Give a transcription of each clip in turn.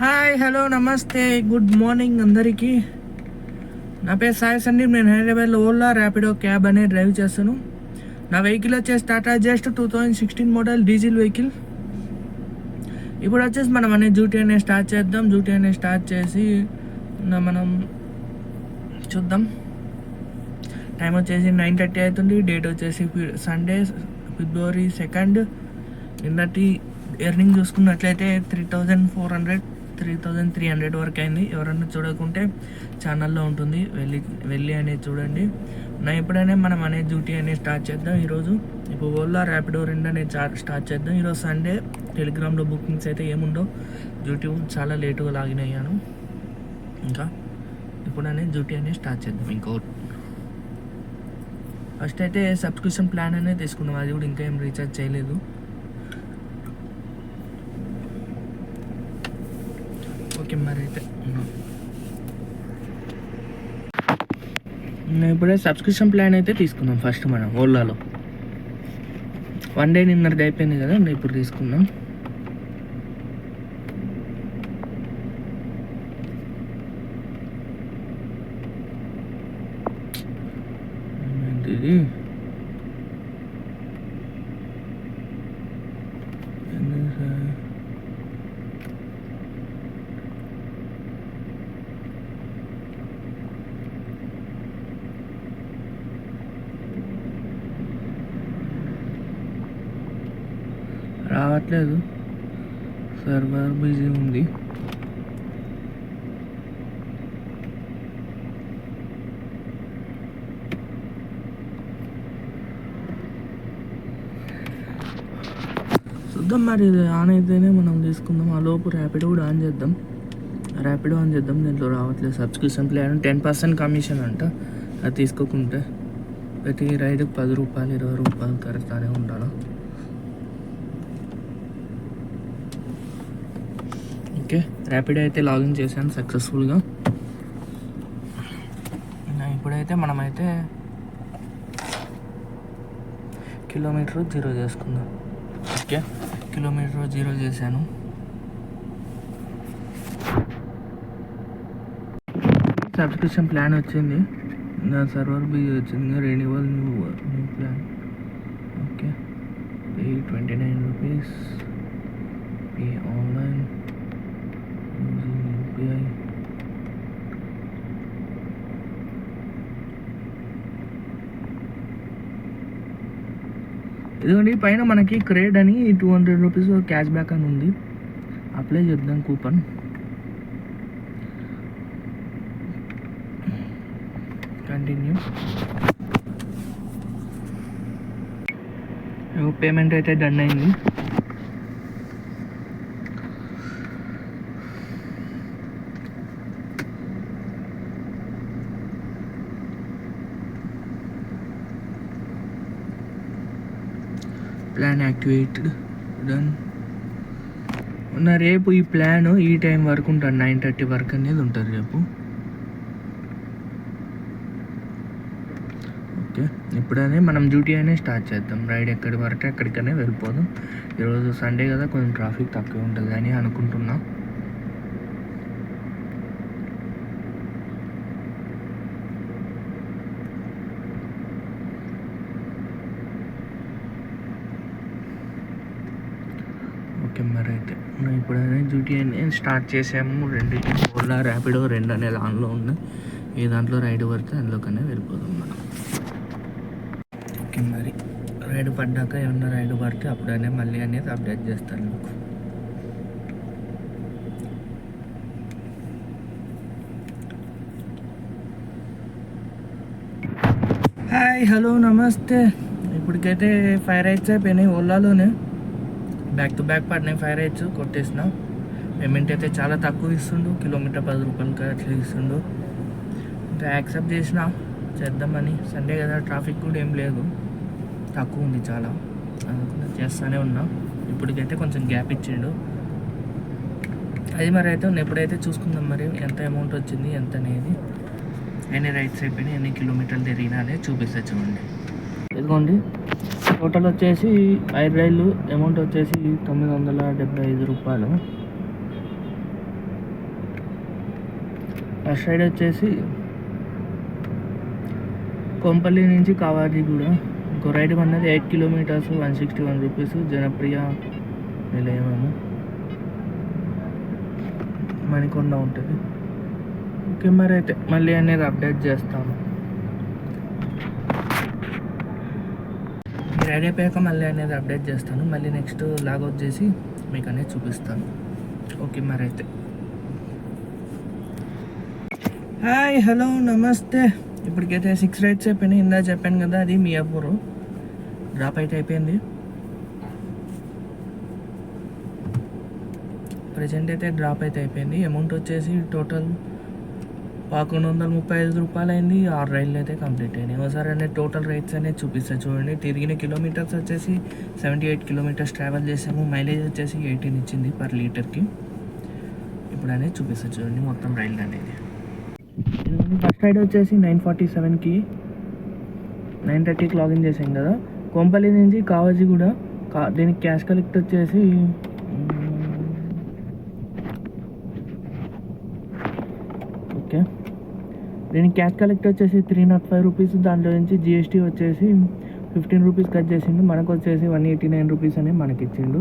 Hi hello నమస్తే. Good morning అందరికీ. నా పేరు సాయి సందీప్. నేను హైదరాబాద్లో ఓలా ర్యాపిడో క్యాబ్ అనే డ్రైవ్ చేస్తాను. నా వెహికల్ వచ్చేసి Tata just two thousand sixteen model diesel vehicle. ఇప్పుడు వచ్చేసి మనం అనే జూటీ అనేది స్టార్ట్ చేద్దాం. జూటీ అనేది స్టార్ట్ చేసి మనం చూద్దాం. టైం వచ్చేసి నైన్ థర్టీ అవుతుంది. డేట్ వచ్చేసి సండే ఫిబ్రవరి సెకండ్ నిన్నటి ఎర్నింగ్ చూసుకున్నట్లయితే three thousand four hundred three thousand three hundred వరకు అయింది ఎవరన్నా చూడకుంటే ఛానల్లో ఉంటుంది. వెళ్ళి వెళ్ళి అనేది చూడండి. నా ఎప్పుడైనా మనం అనే డ్యూటీ అనేది స్టార్ట్ చేద్దాం ఈరోజు. ఇప్పుడు ఓలా ర్యాపిడో రెండు అనేది స్టార్ట్ చేద్దాం. ఈరోజు సండే. టెలిగ్రామ్లో బుకింగ్స్ అయితే ఏముండవు. డ్యూటీ చాలా లేటుగా లాగిన్ అయ్యాను. ఇంకా ఇప్పుడనే డ్యూటీ అనేది స్టార్ట్ చేద్దాం. ఇంకో ఫస్ట్ అయితే సబ్స్క్రిప్షన్ ప్లాన్ అనేది తీసుకున్నాం. అది కూడా ఇంకా ఏం రీఛార్జ్ చేయలేదు ఓకే మరి అయితే నేను ఇప్పుడే సబ్స్క్రిప్షన్ ప్లాన్ అయితే తీసుకున్నాం ఫస్ట్ మనం ఓలాలో వన్ డే నిన్నటిది అయిపోయింది కదా ఇప్పుడు తీసుకున్నాం ఏంటిది ఎందుకు సార్? రావట్లేదు సర్వర్ బిజీ ఉంది చూద్దాం మరి ఇది ఆన్ అయితేనే మనం తీసుకుందాం. ఆ లోపు ర్యాపిడ్ కూడా ఆన్ చేద్దాం. ర్యాపిడ్ ఆన్ చేద్దాం దీంట్లో రావట్లేదు. Subscription plan ten percent commission అంట. అది తీసుకోకుంటే ప్రతి రైడ్కి పది రూపాయలు ఇరవై రూపాయలు కరెక్ట్గానే ఉండాలి? ఓకే ర్యాపిడ్ అయితే లాగిన్ చేశాను సక్సెస్ఫుల్గా. ఇప్పుడైతే మనమైతే కిలోమీటర్ జీరో చేసుకుందాం. ఓకే. కిలోమీటర్ జీరో చేశాను. సబ్స్క్రిప్షన్ ప్లాన్ వచ్చింది. నా సర్వర్ బిజీ వచ్చింది. Renewal new new plan. Okay. Pay twenty nine rupees ఈ ఆన్లైన్ యూపీఐ ఇదిగోండి పైన మనకి క్రేడ్ అని two hundred rupees cash back అని ఉంది. అప్లై చేద్దాం కూపన్. కంటిన్యూ. పేమెంట్ అయితే డన్ అయింది. ప్లాన్ యాక్టివేటెడ్ డన్ ఉన్న రేపు ఈ ప్లాన్ ఈ టైం వరకు ఉంటుంది నైన్ థర్టీ వరకు అనేది ఉంటుంది రేపు. ఓకే ఇప్పుడనే మనం డ్యూటీ అనే స్టార్ట్ చేద్దాం. రైడ్ ఎక్కడి వరకు ఎక్కడికనే వెళ్ళిపోదాం. ఈరోజు సండే కదా కొంచెం ట్రాఫిక్ తక్కువ ఉంటుంది అని అనుకుంటున్నాం ఓకే మరి మనం ఇప్పుడైనా డ్యూటీ స్టార్ట్ చేసాము. రెండు ఓలా ర్యాపిడో రెండు అనే లాన్లో ఉన్నాయి ఏ దాంట్లో రైడ్ పడితే అందులోకనే వెళ్ళిపోదాం మనం. ఓకే మరి. రైడ్ పడ్డాక ఏమన్నా రైడ్ పడితే అప్పుడనే మళ్ళీ అనేది అప్డేట్ చేస్తాను మీకు. హాయ్ హలో నమస్తే. ఇప్పటికైతే ఫైవ్ రైడ్స్ అయిపోయినాయి ఓలాలోనే. బ్యాక్ టు బ్యాక్ పడినాయి ఫైవ్ రైడ్స్ కొట్టేసిన. పేమెంట్ అయితే చాలా తక్కువ ఇస్తుండు కిలోమీటర్ పది రూపాయలకి అట్లా ఇస్తుండు. ఇంకా యాక్సెప్ట్ చేసిన చేద్దామని. సండే కదా ట్రాఫిక్ కూడా ఏం లేదు. తక్కువ ఉంది చాలా. అందుకని చేస్తూనే ఉన్నా. ఇప్పటికైతే కొంచెం గ్యాప్ ఇచ్చిండు. అది మరి అయితే ఎప్పుడైతే చూసుకుందాం మరి ఎంత అమౌంట్ వచ్చింది ఎంత అనేది. ఎన్ని రైడ్స్ అయిపోయినాయి ఎన్ని కిలోమీటర్లు తిరిగినా అనేది చూపిస్తా చూడండి. ఇదిగోండి. టోటల్ వచ్చేసి ఐదు రైళ్ళు అమౌంట్ వచ్చేసి తొమ్మిది వందల డెబ్బై ఐదు రూపాయలు. ఫస్ట్ రైడ్ వచ్చేసి కొంపల్లి నుంచి కావాజిగూడ ఇంకో రైడ్ అన్నది eight kilometers one sixty one rupees Janapriya నిలయమేమో. Manikonda ఉంటుంది. ఓకే మరి అయితే మళ్ళీ అనేది అప్డేట్ చేస్తాను ఈ రైడ్ అయిపోయాక మళ్ళీ అనేది అప్డేట్ చేస్తాను. మళ్ళీ నెక్స్ట్ లాగౌట్ చేసి మీకు అనేది చూపిస్తాను. ఓకే మరి అయితే హాయ్ హలో నమస్తే. ఇప్పటికైతే సిక్స్ రైడ్స్ అయిపోయినాయి. ఇందా చెప్పాను కదా అది మీ డ్రాప్ అయితే అయిపోయింది. ప్రజెంట్ అయితే డ్రాప్ అయితే అయిపోయింది. అమౌంట్ వచ్చేసి టోటల్ పదకొండు వందల ముప్పై ఐదు రూపాయలు అయింది ఆరు రైళ్ళు అయితే కంప్లీట్ అయినాయి. ఒకసారి అనేది టోటల్ రైట్స్ అనేది చూపిస్తాను చూడండి. తిరిగిన కిలోమీటర్స్ వచ్చేసి సెవెంటీ ఎయిట్ కిలోమీటర్స్ ట్రావెల్ చేసాము. మైలేజ్ వచ్చేసి ఎయిటీన్ ఇచ్చింది పర్ లీటర్కి. ఇప్పుడు అనేది చూపిస్తాను చూడండి మొత్తం రైళ్ళు అనేది. ఫస్ట్ రైడ్ వచ్చేసి నైన్ ఫార్టీ సెవెన్కి. నైన్ థర్టీకి లాగిన్ చేసాం కదా. కొంపల్లి నుంచి కావాజీ కూడా కా దీనికి క్యాష్ కలెక్ట్ వచ్చేసి ఓకే దీనికి క్యాష్ కలెక్ట్ వచ్చేసి త్రీ నాట్ ఫైవ్ రూపీస్ దాంట్లో నుంచి జిఎస్టీ వచ్చేసి ఫిఫ్టీన్ రూపీస్ కట్ చేసిండు. మనకు వచ్చేసి వన్ ఎయిటీ నైన్ రూపీస్ అని మనకి ఇచ్చిండు.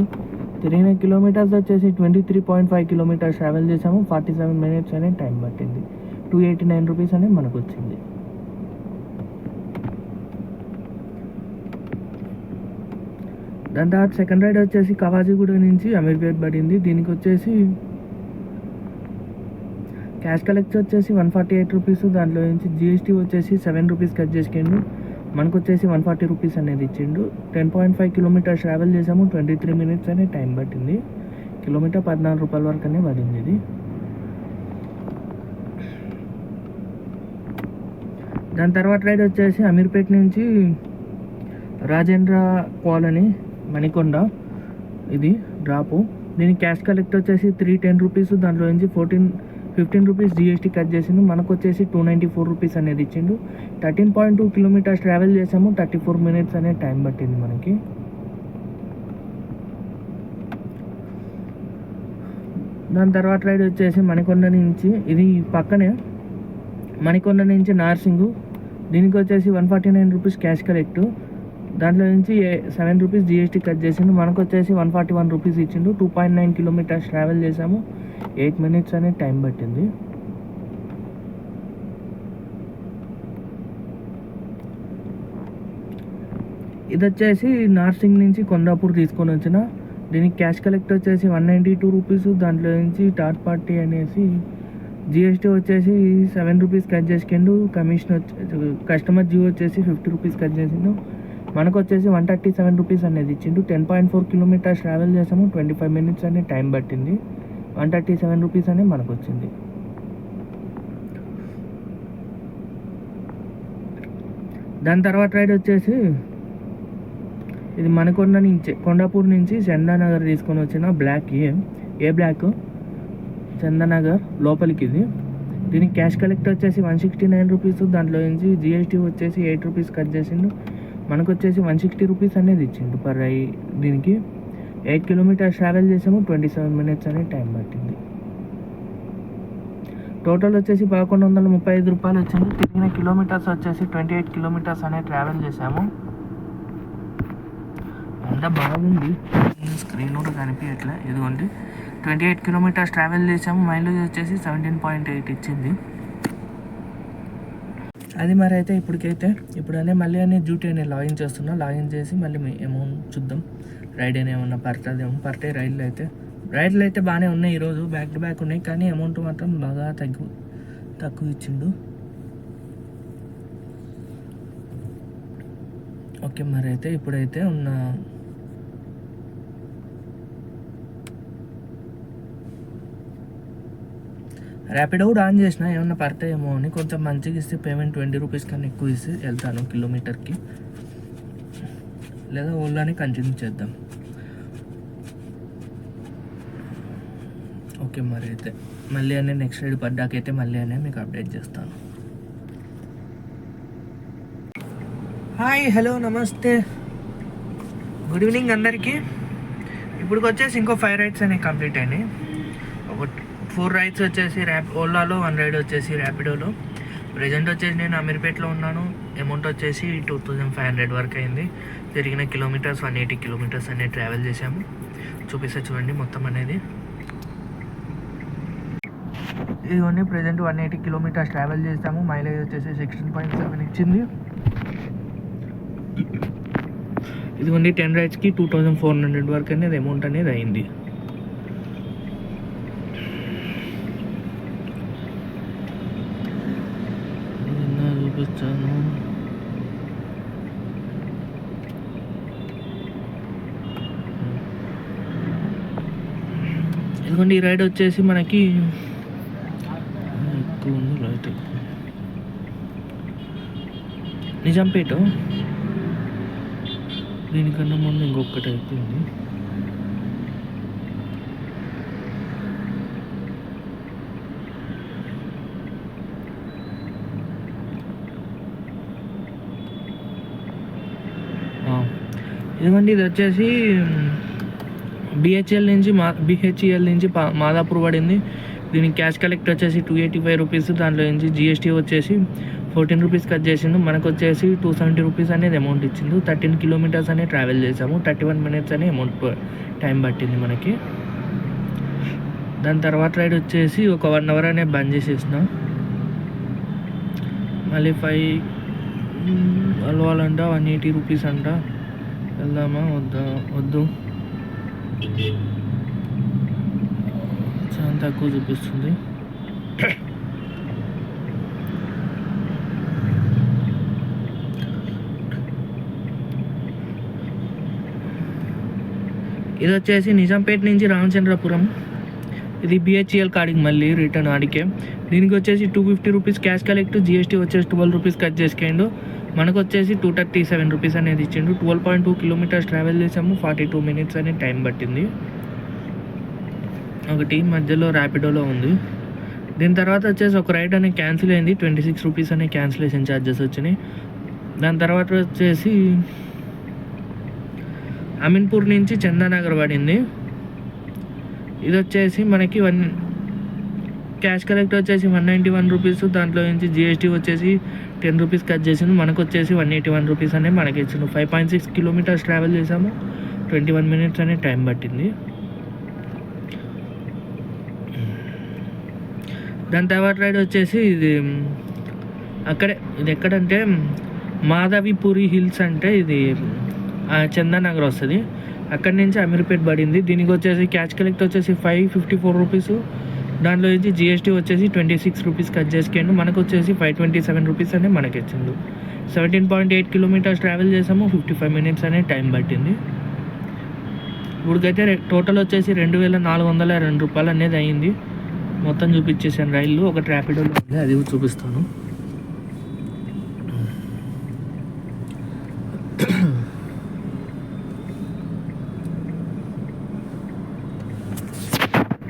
తిరిగిన కిలోమీటర్స్ వచ్చేసి twenty three point five kilometers travel చేసాము. ఫార్టీ సెవెన్ మినిట్స్ అనే టైం పట్టింది. టూ ఎయిటీ నైన్ రూపీస్ అనేది మనకు వచ్చింది. దాని తర్వాత సెకండ్ రైడ్ వచ్చేసి కవాజీగూడ నుంచి అమీర్పేట్ పడింది. దీనికి వచ్చేసి క్యాష్ కలెక్ట్ వచ్చేసి వన్ ఫార్టీ ఎయిట్ రూపీస్ దాంట్లో నుంచి జిఎస్టీ వచ్చేసి సెవెన్ రూపీస్ కట్ చేసుకుండు మనకు వచ్చేసి వన్ ఫార్టీ రూపీస్ అనేది ఇచ్చిండు. Ten point five kilometers travel చేసాము. ట్వంటీ త్రీ మినిట్స్ అనే టైం పట్టింది. కిలోమీటర్ పద్నాలుగు రూపాయల వరకు అనే పడింది ఇది. దాని తర్వాత రైడ్ వచ్చేసి అమీర్పేట్ నుంచి రాజేంద్ర కాలనీ మణికొండ ఇది డ్రాపు. దీని క్యాష్ కలెక్ట్ వచ్చేసి త్రీ టెన్ రూపీస్ దాంట్లో నుంచి fourteen fifteen rupees GST cut చేసిండు మనకు వచ్చేసి టూ నైంటీ ఫోర్ రూపీస్ అనేది ఇచ్చిండు. Thirteen point two kilometers travel చేసాము. థర్టీ ఫోర్ మినిట్స్ అనే టైం పట్టింది మనకి. దాని తర్వాత రైడ్ వచ్చేసి మణికొండ నుంచి ఇది పక్కనే మణికొండ నుంచి నార్సింగు. దీనికి వచ్చేసి one forty nine rupees cash collect దాంట్లో నుంచి సెవెన్ రూపీస్ జిఎస్టీ కట్ చేసిండు మనకు వచ్చేసి వన్ ఫార్టీ వన్ రూపీస్ ఇచ్చిండు. Two point nine kilometers travel చేసాము. ఎయిట్ మినిట్స్ అనే టైం పట్టింది. ఇది వచ్చేసి నార్సింగ్ నుంచి కొండాపూర్ తీసుకొని వచ్చిన దీనికి క్యాష్ కలెక్ట్ వచ్చేసి వన్ నైంటీ టూ రూపీస్ దాంట్లో నుంచి థర్డ్ పార్టీ అనేసి జిఎస్టీ వచ్చేసి సెవెన్ రూపీస్ కట్ చేసుకుండు కమిషన్ వచ్చి కస్టమర్ జియో వచ్చేసి ఫిఫ్టీ రూపీస్ కట్ చేసిండు. మనకు వచ్చేసి వన్ థర్టీ సెవెన్ రూపీస్ అనేది ఇచ్చిండు. Ten point four kilometers travel చేసాము ట్వంటీ ఫైవ్ మినిట్స్ అనే టైం పట్టింది. వన్ థర్టీ సెవెన్ రూపీస్ అనే మనకు వచ్చింది దాని తర్వాత రైడ్ వచ్చేసి ఇది మనకొండ నుంచి కొండాపూర్ నుంచి చందానగర్ తీసుకొని వచ్చిన block A A block Chandanagar లోపలికి ఇది. దీనికి క్యాష్ కలెక్ట్ వచ్చేసి వన్ సిక్స్టీ నైన్ రూపీస్ దాంట్లో నుంచి జిఎస్టీ వచ్చేసి ఎయిట్ రూపీస్ కట్ చేసిండు. మనకు వచ్చేసి వన్ సిక్స్టీ రూపీస్ అనేది ఇచ్చిండు పర్ ఐ దీనికి. ఎయిట్ కిలోమీటర్స్ ట్రావెల్ చేసాము ట్వంటీ సెవెన్ మినిట్స్ అనే టైం పట్టింది. టోటల్ వచ్చేసి పదకొండు వందల ముప్పై ఐదు రూపాయలు వచ్చింది. తిరిగిన కిలోమీటర్స్ వచ్చేసి ట్వంటీ ఎయిట్ కిలోమీటర్స్ అనే ట్రావెల్ చేసాము. అంత బాగుంది. స్క్రీన్ కూడా కనిపించట్లే. ఇదిగోండి. ట్వంటీ ఎయిట్ కిలోమీటర్స్ ట్రావెల్ చేసాము. మైలేజ్ వచ్చేసి సెవెంటీన్ పాయింట్ ఎయిట్ ఇచ్చింది. అది మరి అయితే ఇప్పటికైతే ఇప్పుడనే మళ్ళీ అనే డ్యూటీ అనేది లాగిన్ చేస్తున్నా. లాగిన్ చేసి మళ్ళీ మీ అమౌంట్ చూద్దాం. రైడ్ అని ఏమన్నా పడుతుందేమో పడితే రైడ్లు అయితే. రైడ్లు అయితే బాగానే ఉన్నాయి ఈరోజు బ్యాక్ టు బ్యాక్ ఉన్నాయి కానీ అమౌంట్ మాత్రం బాగా తగ్గు తక్కువ ఇచ్చిండు. ఓకే మరి అయితే ఇప్పుడైతే ఉన్న ర్యాపిడో కూడా ఆన్ చేసిన ఏమన్నా పడతాయేమో అని కొంచెం మంచిగా ఇస్తే పేమెంట్ ట్వంటీ రూపీస్ కన్నా ఎక్కువ ఇస్తే వెళ్తాను కిలోమీటర్కి. లేదా ఓలానే కంటిన్యూ చేద్దాం. ఓకే మరి అయితే మళ్ళీ అనే నెక్స్ట్ రైడ్ పడ్డాకైతే మళ్ళీ అనే మీకు అప్డేట్ చేస్తాను. హాయ్ హలో నమస్తే. గుడ్ ఈవినింగ్ అందరికీ. ఇప్పుడు వచ్చేసి ఇంకో ఫైవ్ రైడ్స్ అనేవి కంప్లీట్ అయినాయి. ఒక ఫోర్ రైడ్స్ వచ్చేసి ర్యాప్ ఓలాలో వన్ రైడ్ వచ్చేసి ర్యాపిడోలో ప్రజెంట్ వచ్చేసి నేను అమీర్పేట్లో ఉన్నాను. అమౌంట్ వచ్చేసి టూ థౌజండ్ ఫైవ్ హండ్రెడ్ వరకు అయింది. తిరిగిన కిలోమీటర్స్ వన్ ఎయిటీ కిలోమీటర్స్ అనేది ట్రావెల్ చేసాము చూపిస్తే చూడండి మొత్తం అనేది. ఇదిగోండి present one eighty kilometers travel చేసాము మైలేజ్ వచ్చేసి సిక్స్టీన్ పాయింట్ సెవెన్ ఇచ్చింది. ఇదిగోండి టెన్ రైడ్స్కి టూ థౌజండ్ ఫోర్ హండ్రెడ్ వరకు అనేది అమౌంట్ అనేది అయింది. చూపిస్తాను ఇదిగోండి ఈ రైడ్ వచ్చేసి మనకి ఎక్కువ ఉంది రైట్ నిజాంపేట దీనికన్నా ముందు ఇంకొకటి అయిపోయింది. ఎందుకంటే ఇది వచ్చేసి బిహెచ్ఎల్ నుంచి మా బిహెచ్ఎల్ నుంచి మాదాపూర్ పడింది. దీనికి క్యాష్ కలెక్ట్ వచ్చేసి టూ ఎయిటీ ఫైవ్ రూపీస్ దాంట్లో నుంచి జిఎస్టీ వచ్చేసి ఫోర్టీన్ రూపీస్ కట్ చేసిండు. మనకు వచ్చేసి టూ సెవెంటీ రూపీస్ అనేది అమౌంట్ ఇచ్చిండు. థర్టీన్ కిలోమీటర్స్ అనే ట్రావెల్ చేసాము. థర్టీ వన్ మినిట్స్ అనే అమౌంట్ టైం పట్టింది మనకి. దాని తర్వాత రైడ్ వచ్చేసి ఒక వన్ అవర్ అనే బంద్ చేసేసిన. మళ్ళీ ఫైవ్ అలవాలంట. వన్ ఎయిటీ రూపీస్ అంట. వెళ్దామా? వద్దా? వద్దు. చాలా తక్కువ చూపిస్తుంది. ఇది వచ్చేసి నిజాంపేట నుంచి రామచంద్రపురం. ఇది బిహెచ్ఎల్ కాడికి మళ్ళీ రిటర్న్ ఆడికే. దీనికి వచ్చేసి two fifty rupees cash collect GST వచ్చేసి ట్వెల్వ్ రూపీస్ కట్ చేసుకోండు. మనకు వచ్చేసి టూ థర్టీ సెవెన్ రూపీస్ అనేది ఇచ్చిండు. Twelve point two kilometers travel చేసాము. ఫార్టీ టూ మినిట్స్ అనేది టైం పట్టింది. ఒకటి మధ్యలో ర్యాపిడోలో ఉంది. దీని తర్వాత వచ్చేసి ఒక రైడ్ అనేది క్యాన్సిల్ అయింది. ట్వంటీ సిక్స్ రూపీస్ అనే క్యాన్సిలేషన్ ఛార్జెస్ వచ్చినాయి. దాని తర్వాత వచ్చేసి అమీన్పూర్ నుంచి చందానగర్ పడింది. ఇది వచ్చేసి మనకి వన్ క్యాష్ కలెక్ట్ వచ్చేసి వన్ నైంటీ వన్ రూపీస్ దాంట్లో నుంచి జిఎస్టీ వచ్చేసి టెన్ రూపీస్ కట్ చేసింది. మనకు వచ్చేసి వన్ ఎయిటీ వన్ రూపీస్ అనే మనకి ఇచ్చింది five point six kilometers travel చేసాము. ట్వంటీ వన్ మినిట్స్ అనే టైం పట్టింది. దాని తర్వాత రైడ్ వచ్చేసి ఇది అక్కడే ఇది ఎక్కడంటే మాధవిపురి హిల్స్ అంటే ఇది చందానగర్ వస్తుంది. అక్కడి నుంచి అమీర్పేట్ పడింది. దీనికి వచ్చేసి క్యాష్ కలెక్ట్ వచ్చేసి ఫైవ్ ఫిఫ్టీ ఫోర్ రూపీస్ దాంట్లో నుంచి జిఎస్టీ వచ్చేసి ట్వంటీ సిక్స్ రూపీస్ కట్ చేసుకేండు మనకు వచ్చేసి ఫైవ్ ట్వంటీ సెవెన్ రూపీస్ అనే మనకి ఇచ్చింది seventeen point eight kilometres travel చేసాము. ఫిఫ్టీ ఫైవ్ మినిట్స్ అనే టైం పట్టింది. ఇప్పటికైతే టోటల్ వచ్చేసి రెండు వేల నాలుగు వందల రెండు రూపాయలు అనేది అయింది మొత్తం చూపించేసాను రైళ్ళు. ఒక ట్రాఫిడ్ అది చూపిస్తాను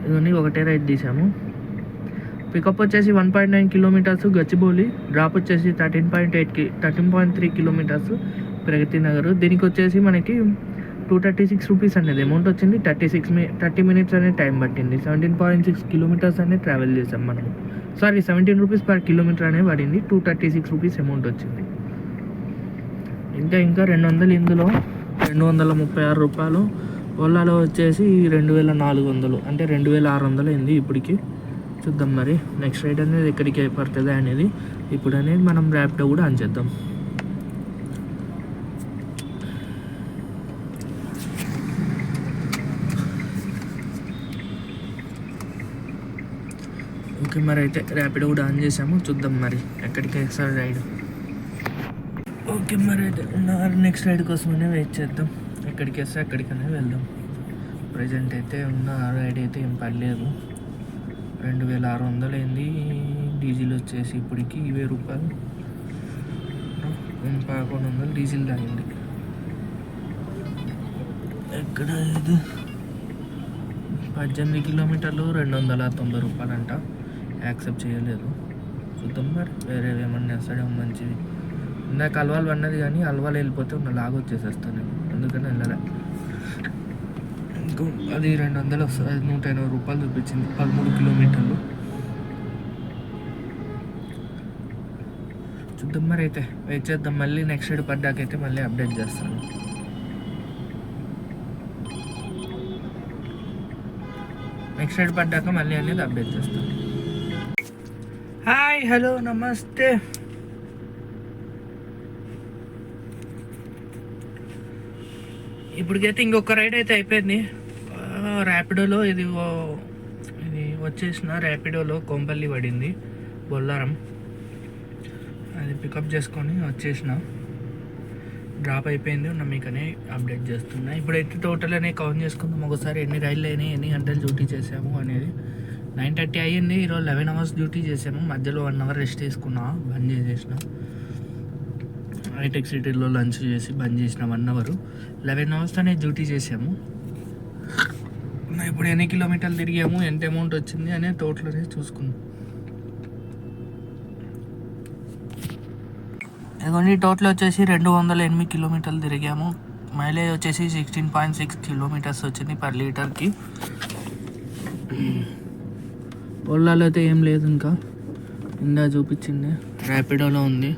ఇవన్నీ ఒకటే రైడ్ తీసాము. పికప్ వచ్చేసి one point nine kilometres Gachibowli drop వచ్చేసి థర్టీన్ పాయింట్ ఎయిట్కి thirteen point three kilometres Pragathi Nagar. దీనికి వచ్చేసి మనకి టూ థర్టీ సిక్స్ రూపీస్ అనేది అమౌంట్ వచ్చింది. థర్టీ సిక్స్ మీ థర్టీ మినిట్స్ అనేది టైం పట్టింది. సెవెంటీన్ పాయింట్ సిక్స్ కిలోమీటర్స్ అనేది ట్రావెల్ చేసాం మనం sorry seventeen rupees per kilometre అనేది పడింది. Two thirty six rupees amount వచ్చింది. ఇంకా ఇంకా రెండు వందలు ఇందులో. రెండు వందల ముప్పై ఆరు రూపాయలు. ఓలాలో వచ్చేసి రెండు వేల నాలుగు వందలు అంటే రెండు వేల ఆరు వందలు అయింది ఇప్పటికి. చూద్దాం మరి నెక్స్ట్ రైడ్ అనేది ఎక్కడికి పడుతుంది అనేది ఇప్పుడు అనేది మనం ర్యాపిడో కూడా ఆన్ చేద్దాం. ఓకే మరి అయితే ర్యాపిడో కూడా ఆన్ చేసాము చూద్దాం మరి ఎక్కడికి సార్ రైడ్ ఓకే మరి అయితే నెక్స్ట్ రైడ్ కోసమనే వెయిట్ చేద్దాం. ఎక్కడికి వేస్తే అక్కడికనే వెళ్దాం. ప్రజెంట్ అయితే ఉన్న రైడ్ అయితే ఏం పర్లేదు. రెండు వేల ఆరు వందలు అయింది. డీజిల్ వచ్చేసి ఇప్పటికి వెయ్యి రూపాయలు. పదకొండు వందలు డీజిల్ తాగింది ఎక్కడ ఇది? పద్దెనిమిది కిలోమీటర్లు రెండు వందల తొంభై రూపాయలు అంట యాక్సెప్ట్ చేయలేదు. చూద్దాం మరి. వేరే ఏమన్నా వేస్తాడేమో మంచిది. ఇందాక అలవాలు పన్నది కానీ అలవాలు వెళ్ళిపోతే ఉన్న లాగ్ వచ్చేసేస్తాను నేను అందుకని వెళ్ళలే అది రెండు వందలు వస్తుంది. అది నూట ఎనభై రూపాయలు చూపించింది. పదమూడు కిలోమీటర్లు. చూద్దాం మరి అయితే. వెయిట్ చేద్దాం. మళ్ళీ నెక్స్ట్ రైడ్ పడ్డాకైతే మళ్ళీ అప్డేట్ చేస్తాను. నెక్స్ట్ రైడ్ పడ్డాక మళ్ళీ అనేది అప్డేట్ చేస్తాను. హాయ్ హలో నమస్తే. ఇప్పటికైతే ఇంకొక రైడ్ అయితే అయిపోయింది. ర్యాపిడోలో ఇది ఇది వచ్చేసిన ర్యాపిడోలో కొంపల్లి పడింది. బొల్లారం. అది పికప్ చేసుకొని వచ్చేసిన. డ్రాప్ అయిపోయింది. ఉన్న మీకనే అప్డేట్ చేస్తున్నా. ఇప్పుడైతే టోటల్ అనే కౌంట్ చేసుకుందాం. ఒకసారి ఎన్ని రైళ్ళు అయినాయి ఎన్ని గంటలు డ్యూటీ చేసాము అనేది. నైన్ థర్టీ అయ్యింది. ఈరోజు లెవెన్ అవర్స్ డ్యూటీ చేశాను మధ్యలో వన్ అవర్ రెస్ట్ తీసుకున్నా బంద్ చేసేసిన. హైటెక్ సిటీలో లంచ్ చేసి బంద్ చేసిన వన్ అవర్ లెవెన్ అవర్స్ అనేది డ్యూటీ చేసాము. ఇప్పుడు ఎన్ని కిలోమీటర్లు తిరిగాము ఎంత అమౌంట్ వచ్చింది అనే టోటల్నే చూసుకున్నాం. ఇదిగోండి టోటల్ వచ్చేసి రెండు వందల ఎనిమిది కిలోమీటర్లు తిరిగాము. మైలేజ్ వచ్చేసి సిక్స్టీన్ పాయింట్ సిక్స్ కిలోమీటర్స్ వచ్చింది పర్ లీటర్కి ఓలాలో అయితే ఏం లేదు ఇంకా. ఇందా చూపించింది ర్యాపిడోలో ఉంది.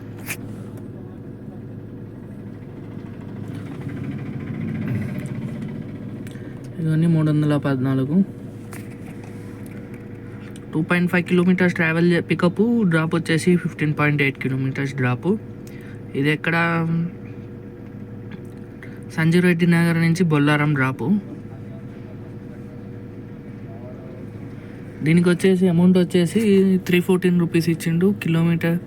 ఇవన్నీ మూడు వందల పద్నాలుగు. Two point five kilometres travel pickup drop వచ్చేసి fifteen point eight kilometres drop. ఇది ఎక్కడ? సంజీవ్ రెడ్డి నగర్ నుంచి బొల్లారం డ్రాపు. దీనికి వచ్చేసి అమౌంట్ వచ్చేసి త్రీ ఫోర్టీన్ రూపీస్ ఇచ్చిండు. Kilometre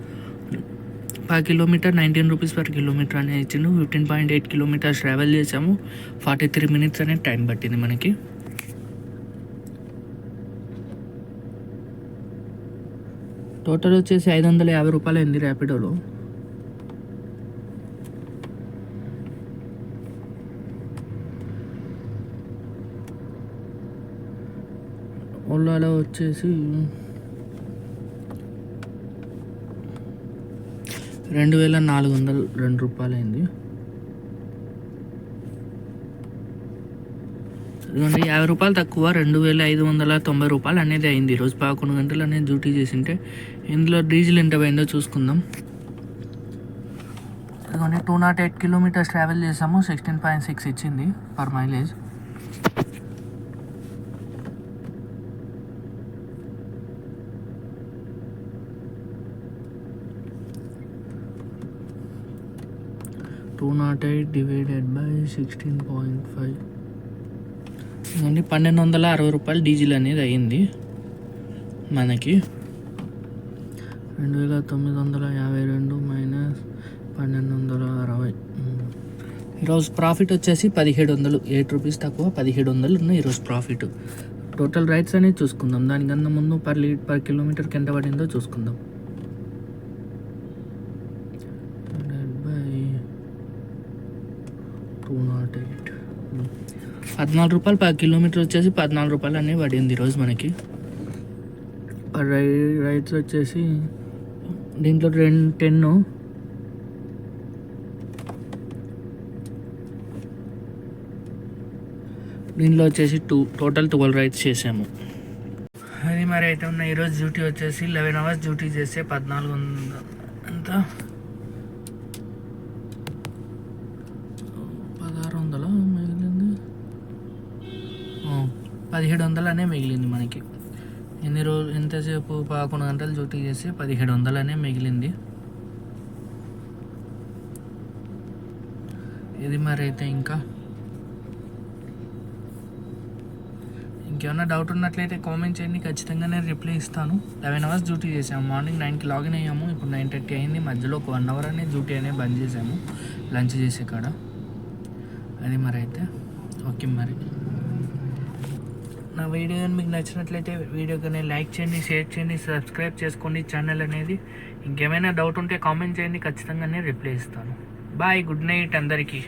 per kilometre nineteen rupees per kilometre అనేది ఇచ్చిండు. Fifteen point eight kilometres travel చేసాము. ఫార్టీ త్రీ మినిట్స్ అనేది టైం పట్టింది మనకి. టోటల్ వచ్చేసి ఐదు వందల యాభై రూపాయలు అయింది ర్యాపిడోలో. ఓలాలో వచ్చేసి రెండు వేల నాలుగు వందల రెండు రూపాయలు అయింది ఇదిగోండి యాభై రూపాయలు తక్కువ రెండు వేల ఐదు వందల తొంభై రూపాయలు అనేది అయింది. ఈరోజు పదకొండు గంటలు అనేది డ్యూటీ చేసింటే ఇందులో డీజిల్ ఎంత పోయిందో చూసుకుందాం. ఇదిగోండి two naught eight kilometres travel చేసాము సిక్స్టీన్ పాయింట్ సిక్స్ ఇచ్చింది per mileage two naught eight divided by sixteen point five ఇదండి పన్నెండు వందల అరవై రూపాయలు డీజిల్ అనేది అయ్యింది మనకి. రెండు వేల తొమ్మిది వందల యాభై రెండు మైనస్ పన్నెండు వందల అరవై. ఈరోజు ప్రాఫిట్ వచ్చేసి పదిహేడు వందలు. ఎయిట్ రూపీస్ తక్కువ పదిహేడు వందలు ఉన్నాయి ఈరోజు ప్రాఫిట్ టోటల్ రైట్స్ అనేది చూసుకుందాం. దానికన్నా ముందు పర్ లీ పర్ కిలోమీటర్కి ఎంత పడిందో చూసుకుందాం బై టూ నాట్ ఎయిట్ పద్నాలుగు రూపాయలు పర్ కిలోమీటర్ వచ్చేసి పద్నాలుగు రూపాయలు అనేవి పడింది ఈరోజు మనకి. రై రైడ్స్ వచ్చేసి దీంట్లో రెండు టెన్ దీంట్లో వచ్చేసి టూ టోటల్ ట్వెల్వ్ రైడ్స్ చేసాము. అది మరి అయితే ఉన్న ఈరోజు డ్యూటీ వచ్చేసి లెవెన్ అవర్స్ డ్యూటీ చేస్తే పద్నాలుగు ఎంత పదహారు వందల మిగిలింది ఆ, పదిహేడు వందలనే మిగిలింది మనకి. ఎన్ని రోజులు ఎంతసేపు పదకొండు గంటలు డ్యూటీ చేసి పదిహేడు వందలనే మిగిలింది. ఇది మరి అయితే ఇంకా. ఇంకేమైనా డౌట్ ఉన్నట్లయితే కామెంట్ చేయండి. ఖచ్చితంగా నేను రిప్లై ఇస్తాను. లెవెన్ అవర్స్ డ్యూటీ చేసాము మార్నింగ్ నైన్కి లాగిన్ అయ్యాము. ఇప్పుడు నైన్ థర్టీ అయింది. మధ్యలో ఒక వన్ అవర్ అనే డ్యూటీ అనే బంద్ చేసాము లంచ్ చేసే కాడ. అది మరి అయితే ఓకే మరి. నా వీడియో కానీ మీకు నచ్చినట్లయితే వీడియో కానీ లైక్ చేయండి షేర్ చేయండి సబ్స్క్రైబ్ చేసుకోండి ఛానల్ అనేది. ఇంకేమైనా డౌట్ ఉంటే కామెంట్ చేయండి ఖచ్చితంగా నేను రిప్లై ఇస్తాను. బాయ్ గుడ్ నైట్ అందరికీ.